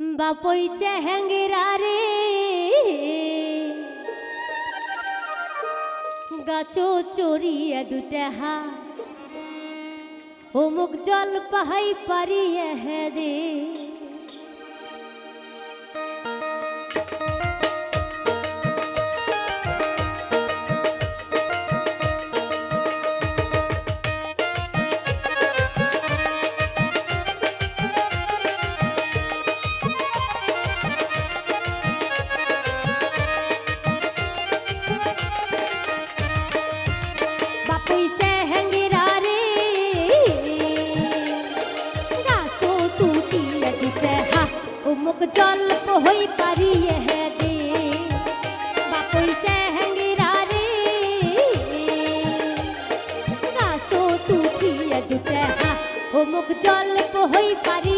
বাপই চেহেঙ্গেরা গাছো চড়িয়ে দুটা হা ও মুখ জল পাহাই পারিয়ে হে দে বিকল্প হই পারি দে বাপই চেহেঙ্গিরা রে মুখ জল্প হই পারি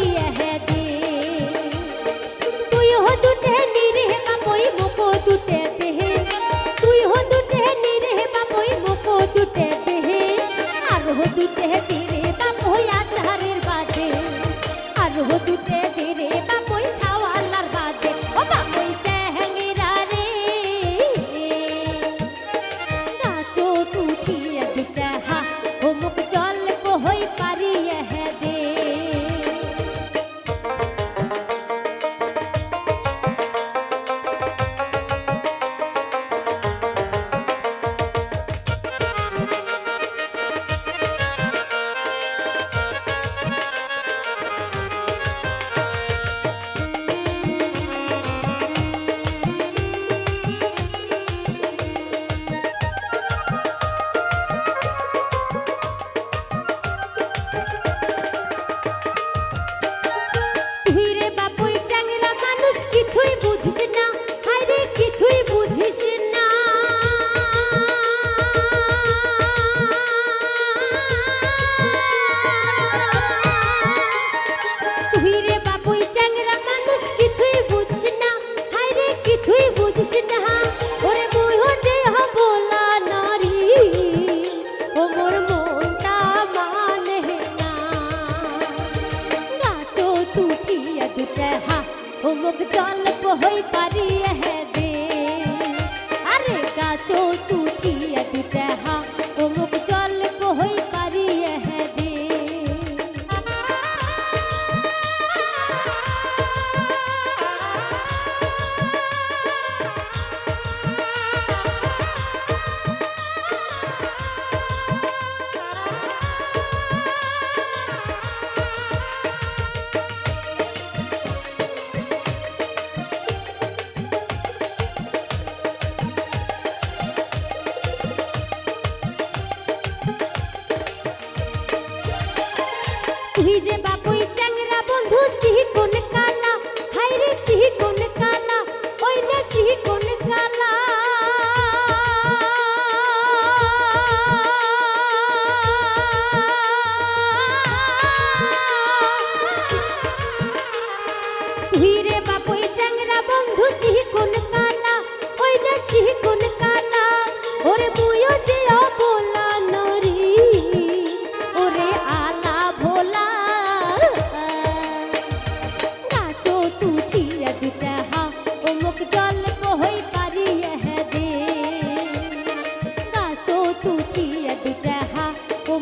同意吧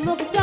মুখ